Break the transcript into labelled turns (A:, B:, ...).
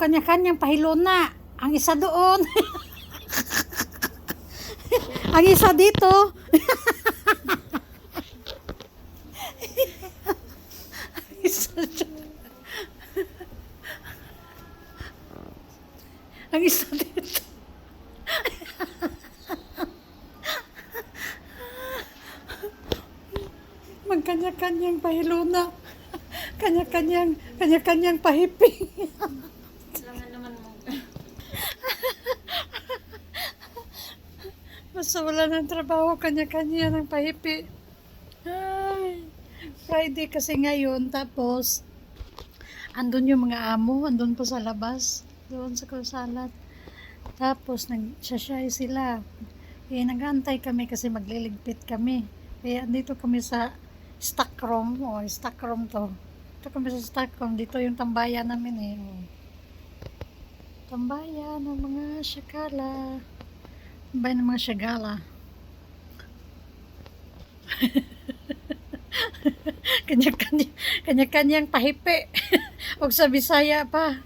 A: kanya-kanyang pahilona. Ang isa doon. Ang isa dito. Ang isa dito. Magkanya-kanyang pahiluna. Kanya-kanyang, kanya-kanyang pahiping. Basta wala ng trabaho, kanya-kanya ng pahipi. Ay, Friday kasi ngayon, tapos, andun yung mga amo, andun po sa labas, doon sa kalsalat. Tapos, nagsashay sila. Eh, nag-antay kami kasi magliligpit kami. Kaya, andito kami sa stock room, o stock room to. Dito kami sa stock room, dito yung tambayan namin eh. oh. Tambayan ng mga syakala. Bay ng mga syagala. Kanya-kanya, kanya-kanyang pahipi. Huwag sa Bisaya pa.